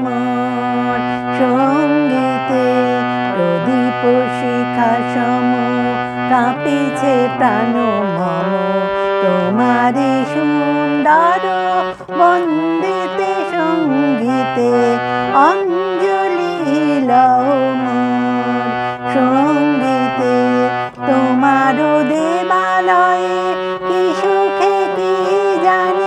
আমার সঙ্গীতে প্রদীপ শিখা সম কাঁপিছে প্রাণ মম তোমারি সুন্দর বন্দিতে সঙ্গীতে অঞ্জলি লম সঙ্গীতে। তোমার দেবালয়ে কি সুখে কি জান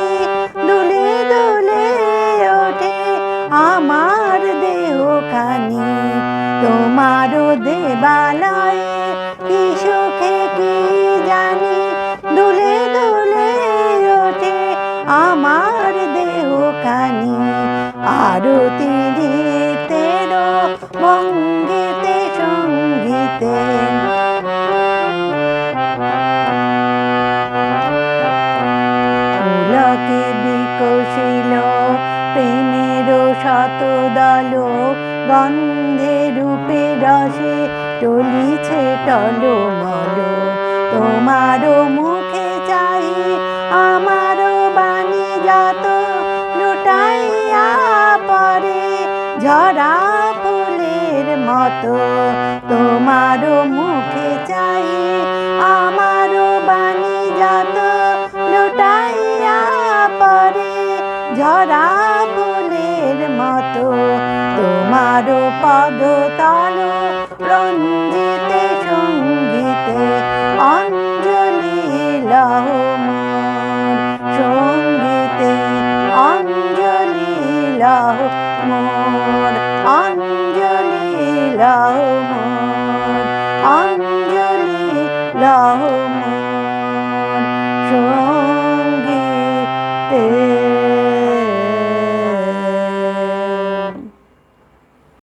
তোমার দেবালয়ে কি সুখে কি জানি? দুলে দুলে ওঠে আমার দেহ কানি। আরতি দিতে ভঙ্গিতে শতদল গন্ধে রূপে রসে চলিছে টলো মল তোমারও মুখে চাই আমারও বাণী যত, লুটাইয়া পরে ঝরা ফুলের মতো। তোমারও মুখে চাই আমারও বাণী যত, লুটাইয়া পরে ঝরা মতো তোমার পদ তালো, রঞ্জিতে, সঙ্গীতে, অঞ্জলি লাহমান সঙ্গীতে অঞ্জলি লহো মোর অঞ্জলি লহো মোর অঞ্জলি লহো